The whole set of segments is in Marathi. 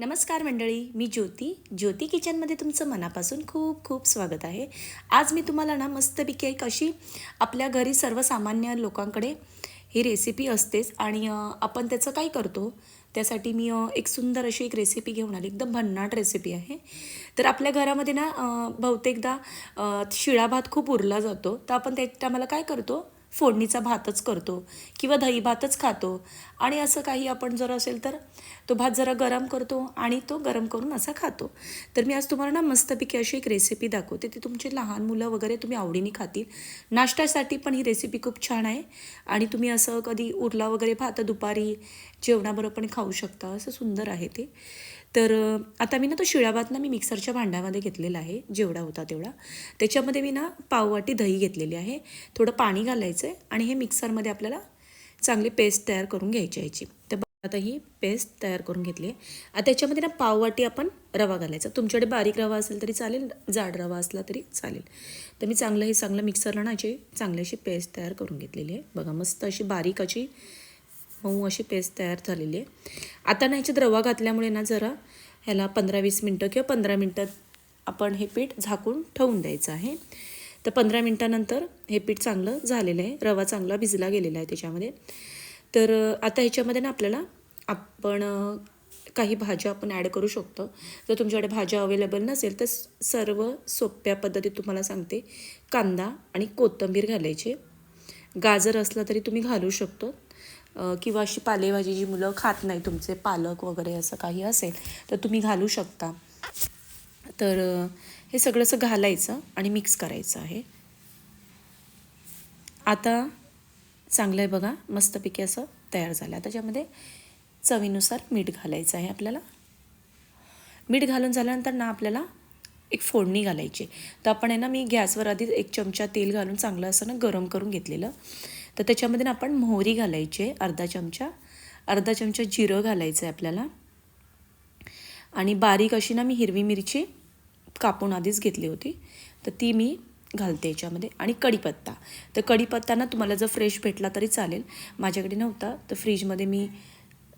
नमस्कार मंडळी मी ज्योती. ज्योती किचनमध्ये तुमचं मनापासून खूप खूप स्वागत आहे. आज मी तुम्हाला ना मस्तपैकी एक अशी आपल्या घरी सर्वसामान्य लोकांकडे ही रेसिपी असतेच आणि आपण त्याचं काय करतो त्यासाठी मी एक सुंदर अशी एक रेसिपी घेऊन आली. एकदम भन्नाट रेसिपी आहे. तर आपल्या घरामध्ये ना बहुतेकदा शिळा भात खूप उरला जातो. तर आपण त्या आम्हाला काय करतो फोडणीचा भातच करतो किंवा दही भातच खातो. आणि असं काही आपण जर असेल तर तो भात जरा गरम करतो आणि तो गरम करून असा खातो. तर मी आज तुम्हाला ना मस्तपैकी अशी एक रेसिपी दाखवते. ती तुमची लहान मुलं वगैरे तुम्ही आवडीने खातील. नाश्त्यासाठी पण ही रेसिपी खूप छान आहे. आणि तुम्ही असं कधी उरला वगैरे भात दुपारी जेवणाबरोबर पण खाऊ शकता. असं सुंदर आहे ते. तर आता मी ना तो शिळा ना मी मिक्सरच्या भांड्यामध्ये घेतलेला आहे जेवढा होता तेवढा. त्याच्यामध्ये मी ना पाववाटी दही घेतलेली आहे थोडं पाणी घालायचं आहे आणि हे मिक्सरमध्ये आपल्याला चांगली पेस्ट तयार करून घ्यायची याची. तर आता ही पेस्ट तयार करून घेतली आहे. आता त्याच्यामध्ये ना पाववाटी आपण रवा घालायचा. तुमच्याकडे बारीक रवा असेल तरी चालेल जाड रवा असला तरी चालेल. तर मी चांगलं हे चांगलं मिक्सरला ना अशी चांगली अशी पेस्ट तयार करून घेतलेली आहे. बघा मस्त अशी बारीक अशी मऊ अशी पेस्ट तयार झालेली आहे. आता ना ह्याच्यात रवा घातल्यामुळे ना जरा ह्याला पंधरा वीस मिनटं किंवा पंधरा मिनटं आपण हे पीठ झाकून ठेवून द्यायचं आहे. तर पंधरा मिनटानंतर हे पीठ चांगलं झालेलं आहे. रवा चांगला भिजला गेलेला आहे त्याच्यामध्ये. तर आता ह्याच्यामध्ये ना आपल्याला आपण काही भाज्या आपण ॲड करू शकतो. जर तुमच्याकडे भाज्या अवेलेबल नसेल तर सर्व सोप्या पद्धतीत तुम्हाला सांगते. कांदा आणि कोथिंबीर घालायची. गाजर असलं तरी तुम्ही घालू शकतो. किंवा अशी पालेभाजी जी मुलं खात नाही तुमचे पालक वगैरे असं काही असेल तर तुम्ही घालू शकता. तर हे सगळं असं घालायचं आणि मिक्स करायचं आहे. आता चांगलं आहे बघा मस्तपैकी असं तयार झालं. आहे त्याच्यामध्ये चवीनुसार मीठ घालायचं आहे आपल्याला. मीठ घालून झाल्यानंतर ना आपल्याला एक फोडणी घालायची तर आपण आहे ना मी गॅसवर आधी एक चमचा तेल घालून चांगलं असं ना गरम करून घेतलेलं. तर त्याच्यामध्ये ना आपण मोहरी घालायची आहे अर्धा चमचा. अर्धा चमचा जिरं घालायचं आहे आपल्याला. आणि बारीक अशी ना मी हिरवी मिरची कापून आधीच घेतली होती. तर ती मी घालते याच्यामध्ये. आणि कढीपत्ता. तर कढीपत्ता ना तुम्हाला जर फ्रेश भेटला तरी चालेल. माझ्याकडे नव्हता. तर फ्रीजमध्ये मी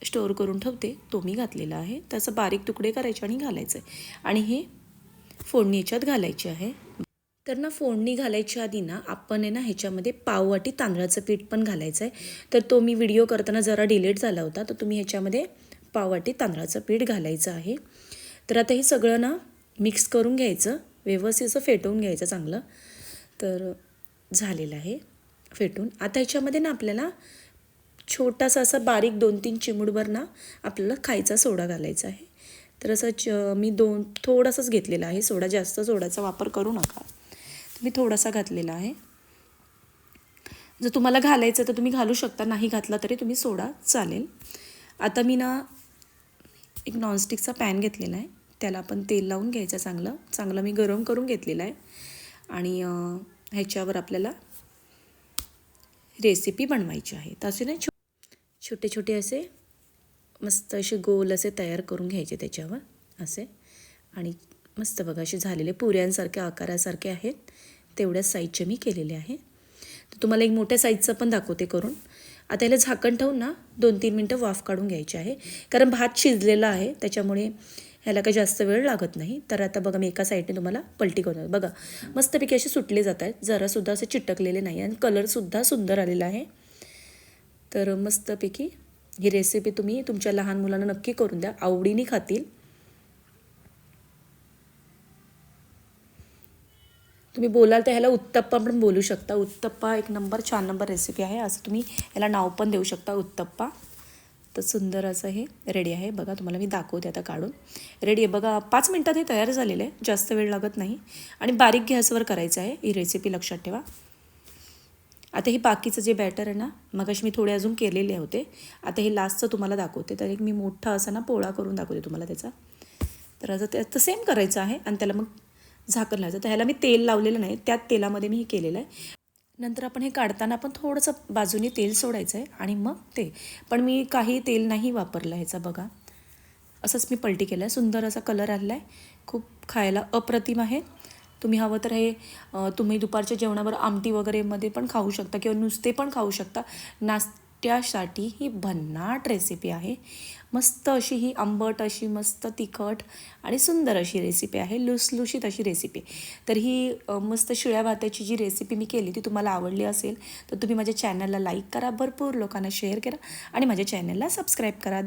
स्टोअर करून ठेवते. तो मी घातलेला आहे. तसं बारीक तुकडे करायचे आणि घालायचं. आहे आणि हे फोडणी याच्यात घालायची आहे. तर ना फोडणी घालायच्या आधी ना आपण आहे ना ह्याच्यामध्ये पाववाटी तांदळाचं पीठ पण घालायचं आहे तर तो मी व्हिडिओ करताना जरा डिलेट झाला होता तर तुम्ही ह्याच्यामध्ये पाववाटी तांदळाचं पीठ घालायचं आहे. तर आता हे सगळं ना मिक्स करून घ्यायचं व्यवस्थित असं फेटवून घ्यायचं चांगलं. तर झालेलं आहे फेटून. आता ह्याच्यामध्ये ना आपल्याला छोटासा असा बारीक दोन तीन चिमूडभर ना आपल्याला खायचा सोडा घालायचा आहे. तर असं च मी दोन थोडासाच घेतलेला आहे. सोडा जास्त सोडाचा वापर करू नका. मी थोडासा घातलेला आहे. जर तुम्हाला घालायचं तर तुम्ही घालू शकता नाही घातला तरी तुम्ही सोडा चालेल. आता मी ना एक नॉनस्टिकचा पॅन घेतलेला आहे. त्याला आपण तेल लावून घ्यायचं चांगलं. चांगलं मी गरम करून घेतलेलं आहे. आणि ह्याच्यावर आपल्याला रेसिपी बनवायची आहे. तर असे ना छो छोटे छोटे असे मस्त असे गोल असे तयार करून घ्यायचे त्याच्यावर. असे. आणि मस्त बघा असे झालेले पुऱ्यांसारख्या आकारासारखे आहेत. तेवढ्या साईजचे मी केलेले आहे. तर तुम्हाला एक मोठ्या साईजचं पण दाखवते करून. आता याला झाकण ठेवून ना दोन तीन मिनटं वाफ काढून घ्यायची आहे. कारण भात शिजलेला आहे त्याच्यामुळे ह्याला काही जास्त वेळ लागत नाही. तर आता बघा मी एका साईडने तुम्हाला पलटी करून बघा मस्तपैकी असे सुटले जात आहेत. जरासुद्धा असे चिटकलेले नाही आणि कलरसुद्धा सुंदर आलेला आहे. तर मस्तपैकी ही रेसिपी तुम्ही तुमच्या लहान मुलांना नक्की करून द्या. आवडीने खातील. तुम्ही बोलाल तर ह्याला उत्तप्पा पण बोलू शकता. उत्तप्पा एक नंबर छान नंबर रेसिपी आहे. असं तुम्ही ह्याला नाव पण देऊ शकता उत्तप्पा. तर सुंदर असं हे रेडी आहे. बघा तुम्हाला मी दाखवते आता काढून. रेडी आहे. बघा पाच मिनटात हे तयार झालेलं आहे. जास्त वेळ लागत नाही. आणि बारीक गॅसवर करायचं आहे. ही रेसिपी लक्षात ठेवा. आता हे बाकीचं जे बॅटर आहे ना मगाशी मी थोडे अजून केलेले होते. आता हे लास्टचं तुम्हाला दाखवते. तर एक मी मोठा असा ना पोळा करून दाखवते तुम्हाला त्याचा. तर असं ते सेम करायचं आहे. आणि त्याला मग झाकण लावायचं तर ह्याला मी तेल लावलेलं नाही त्या तेलामध्ये मी हे केलेलं आहे. नंतर आपण हे काढताना आपण थोडंसं बाजूने तेल सोडायचं आहे आणि मग ते. पण मी काही तेल नाही वापरलं ह्याचा बघा. असंच मी पलटी केलं आहे सुंदर असा कलर आलेला आहे. खूप खायला अप्रतिम आहे. तुम्ही हवं तर हे तुम्ही दुपारच्या जेवणावर आमटी वगैरेमध्ये पण खाऊ शकता किंवा नुसते पण खाऊ शकता. नास एकट्यासाठी ही भन्नाट रेसिपी आहे. मस्त अशी ही आंबट अशी मस्त तिखट आणि सुंदर अशी रेसिपी आहे. लुसलुशीत अशी रेसिपी तर ही मस्त शिळ्या भाताची जी रेसिपी मी केली ती तुम्हाला आवडली असेल तर तुम्ही माझ्या चॅनलला लाईक करा. भरपूर लोकांना शेअर करा आणि माझ्या चॅनलला सबस्क्राईब करा.